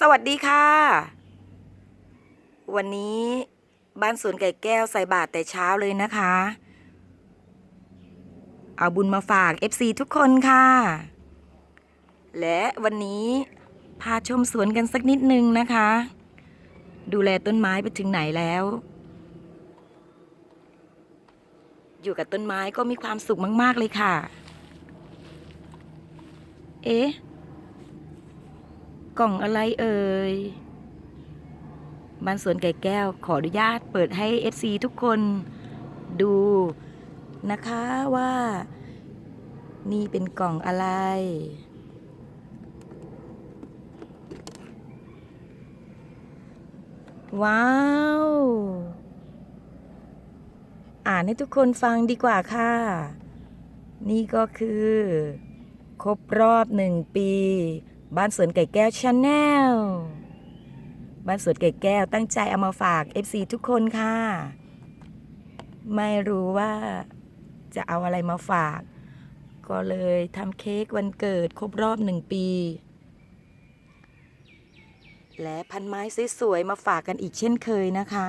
สวัสดีค่ะ วันนี้บ้านสวนไก่แก้วใส่บาตรแต่เช้าเลยนะคะ เอาบุญมาฝาก FC ทุกคนค่ะ และวันนี้พาชมสวนกันสักนิดนึงนะคะ ดูแลต้นไม้ไปถึงไหนแล้ว อยู่กับต้นไม้ก็มีความสุขมาก ๆ เลยค่ะ เอ๊ะ กล่องอะไรเอ่ยบ้านสวนไก่แก้วขออนุญาตเปิดให้ FC ทุกคนดูนะคะว่า นี่เป็นกล่องอะไร ว้าว อ่านให้ทุกคนฟังดีกว่าค่ะ นี่ก็คือ ครบรอบหนึ่งปี บ้านสวนไก่แก้วชาแนลบ้านสวนไก่แก้วตั้งใจเอามาฝาก FC ทุกคนค่ะ ไม่รู้ว่าจะเอาอะไรมาฝาก ก็เลยทำเค้กวันเกิดครบรอบหนึ่งปี และพันไม้สวยๆมาฝากกันอีกเช่นเคยนะคะ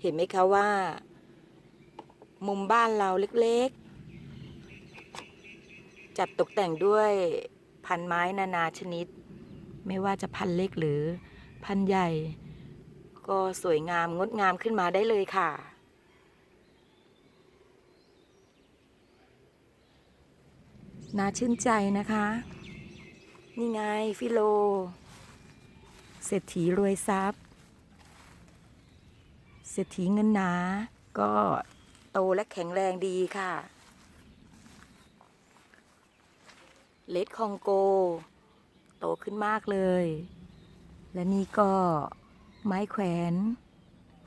เห็นไหมคะว่า มุมบ้านเราเล็กๆ จัดตกแต่งด้วยพันไม้นานาชนิด ไม่ว่าจะพันเล็กหรือพันใหญ่ ก็สวยงามงดงามขึ้นมาได้เลยค่ะ น่าชื่นใจนะคะ นี่ไงฟิโล เศรษฐีรวยทรัพย์ เศรษฐีเงินหนา ก็โตและแข็งแรงดีค่ะ เลดคองโก โตขึ้นมากเลย และนี่ก็ไม้แขวน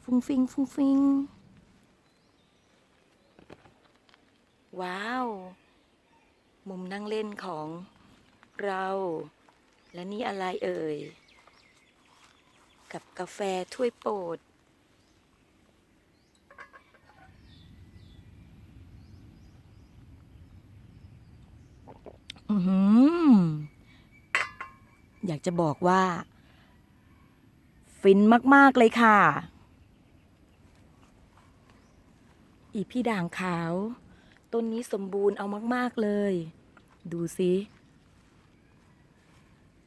ฟุ้งฟิงฟุ้งฟิงว้าว มุมนั่งเล่นของเรา และนี่อะไรเอ่ย กับกาแฟถ้วยโปรด อือหืออยากจะบอกว่า ฟินมาก ๆ เลยค่ะ อีพี่ด่างขาว ต้นนี้สมบูรณ์เอามาก ๆ เลย ดูสิ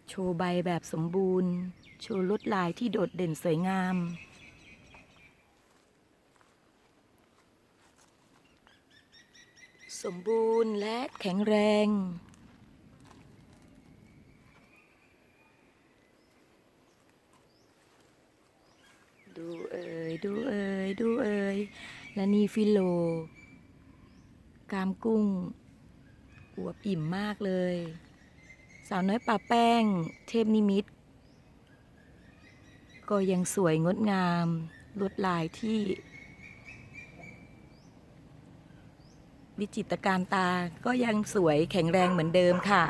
โชว์ใบแบบสมบูรณ์ โชว์ลวดลายที่โดดเด่นสวยงาม สมบูรณ์และแข็งแรง ดูเอ่ยดูเอ่ยดูเอ่ยและนี่ฟิโล กามกุ้ง อวบอิ่มมากเลย สาวน้อยป่าแป้ง เทพนิมิต ก็ยังสวยงดงาม ลวดลายที่ วิจิตรการตาก็ยังสวยแข็งแรงเหมือนเดิมค่ะ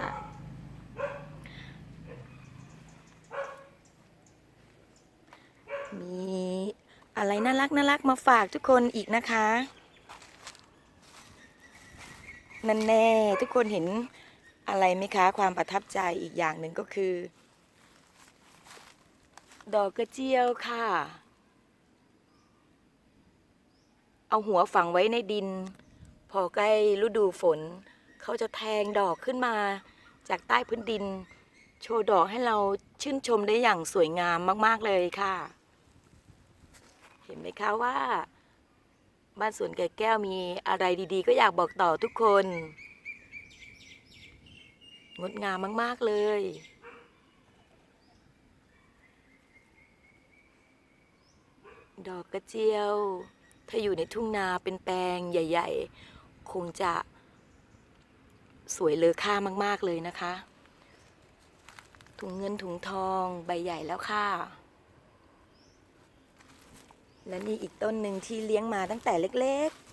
มีอะไรน่ารักน่ารักมาฝากทุกคนอีกนะคะนั่นแน่ทุกคนเห็นอะไรไหมคะ ความประทับใจอีกอย่างหนึ่งก็คือ ดอกกระเจียวค่ะ เอาหัวฝังไว้ในดิน พอใกล้ฤดูฝน เขาจะแทงดอกขึ้นมา จากใต้พื้นดิน โชว์ดอกให้เราชื่นชมได้อย่างสวยงามมาก ๆ เลยค่ะ เห็นไหมคะว่า บ้านสวนไก่แก้วมีอะไรดีๆ ก็อยากบอกต่อทุกคน งดงามมาก ๆ เลยดอกกระเจียว ถ้าอยู่ในทุ่งนาเป็นแปลงใหญ่ ๆ คงจะสวยเลอค่ามาก ๆ เลยนะคะ ถุงเงินถุงทองใบใหญ่แล้วค่ะ และนี่อีกต้นหนึ่งที่เลี้ยงมาตั้งแต่เล็ก ๆ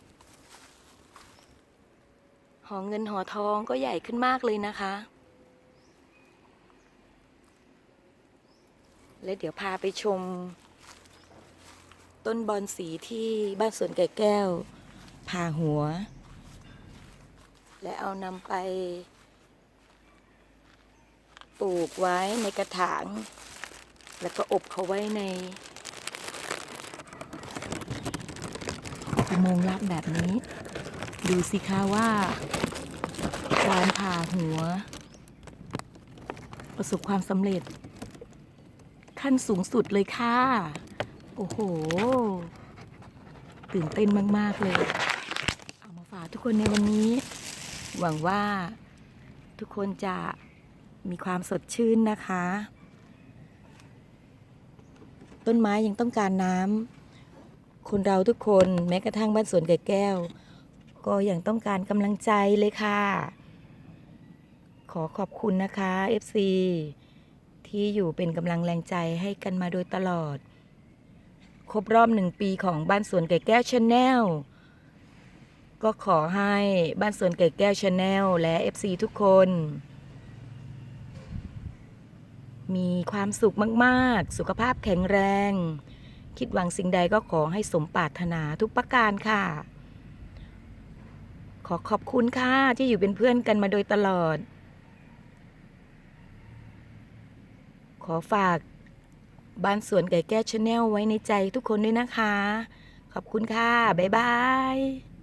หอเงินหอทองก็ใหญ่ขึ้นมากเลยนะคะ และเดี๋ยวพาไปชม ต้นบอนสีที่บ้านสวนไก่แก้ว ผ่าหัว และเอานำไป ปลูกไว้ในกระถาง แล้วก็อบเขาไว้ในอุโมงค์ลับแบบนี้ ดูสิคะว่าการผ่าหัว ประสบความสำเร็จ ขั้นสูงสุดเลยค่ะ โอ้โห ตื่นเต้นมาก ๆ เลย เอามาฝากทุกคนในวันนี้ หวังว่าทุกคนจะมีความสดชื่นนะคะ ต้นไม้ยังต้องการน้ำคนเราทุกคนแม้กระทั่งบ้านสวนไก่แก้ว ก็ยังต้องการกำลังใจเลยค่ะ ขอขอบคุณนะคะ FC ที่อยู่เป็นกำลังแรงใจให้กันมาโดยตลอด ครบรอบหนึ่งปีของบ้านสวนไก่แก้วชาแนล ก็ขอให้บ้านสวนไก่แก้วชาแนลและ FC ทุกคน มีความสุขมาก ๆ สุขภาพแข็งแรง คิดหวังสิ่งใดก็ขอให้สมปรารถนาทุกประการค่ะ ขอขอบคุณค่ะ ที่อยู่เป็นเพื่อนกันมาโดยตลอด ขอฝากบ้านสวนไก่แก้วชาแนลไว้ในใจทุกคนด้วยนะคะ ขอบคุณค่ะ บ๊ายบาย